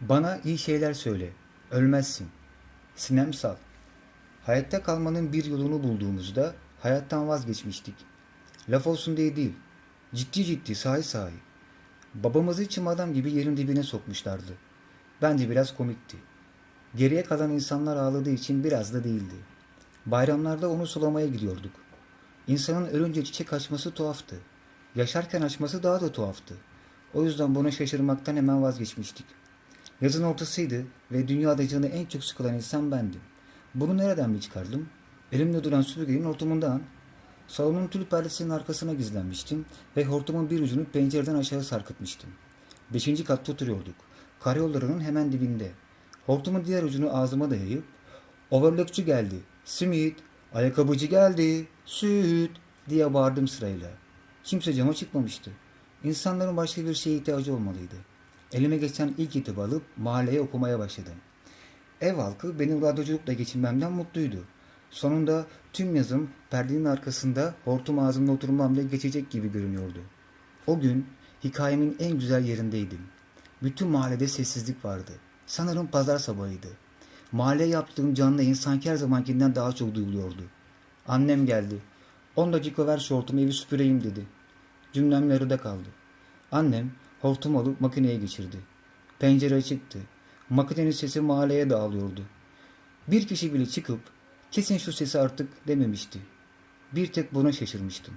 Bana iyi şeyler söyle. Ölmezsin. Sinem sal. Hayatta kalmanın bir yolunu bulduğumuzda hayattan vazgeçmiştik. Laf olsun diye değil. Ciddi ciddi sahi sahi. Babamızı çim adam gibi yerin dibine sokmuşlardı. Bence biraz komikti. Geriye kalan insanlar ağladığı için biraz da değildi. Bayramlarda onu sulamaya gidiyorduk. İnsanın ölünce çiçek açması tuhaftı. Yaşarken açması daha da tuhaftı. O yüzden buna şaşırmaktan hemen vazgeçmiştik. Yazın ortasıydı ve dünyada canı en çok sıkılan insan bendim. Bunu nereden mi çıkardım? Elimde duran süpürgenin hortumundan. Salonun tül perdesinin arkasına gizlenmiştim ve hortumun bir ucunu pencereden aşağı sarkıtmıştım. Beşinci katta oturuyorduk. Karayollarının hemen dibinde. Hortumun diğer ucunu ağzıma dayayıp overlockçu geldi, simit, ayakkabıcı geldi, süt diye bağırdım sırayla. Kimse cama çıkmamıştı. İnsanların başka bir şeye ihtiyacı olmalıydı. Elime geçen ilk kitabı alıp mahalleye okumaya başladım. Ev halkı benim radyoculukla geçinmemden mutluydu. Sonunda tüm yazım perdenin arkasında hortum ağzımda oturmamla geçecek gibi görünüyordu. O gün hikayemin en güzel yerindeydim. Bütün mahallede sessizlik vardı. Sanırım pazar sabahıydı. Mahalleye yaptığım canlı yayın sanki her zamankinden daha çok duyuluyordu. Annem geldi. 10 dakika ver şu hortumu evi süpüreyim dedi. Cümlem yarıda kaldı. Annem hortumu alıp makineye geçirdi. Pencere açıktı. Makinenin sesi mahalleye dağılıyordu. Bir kişi bile çıkıp kesin şu sesi artık dememişti. Bir tek buna şaşırmıştım.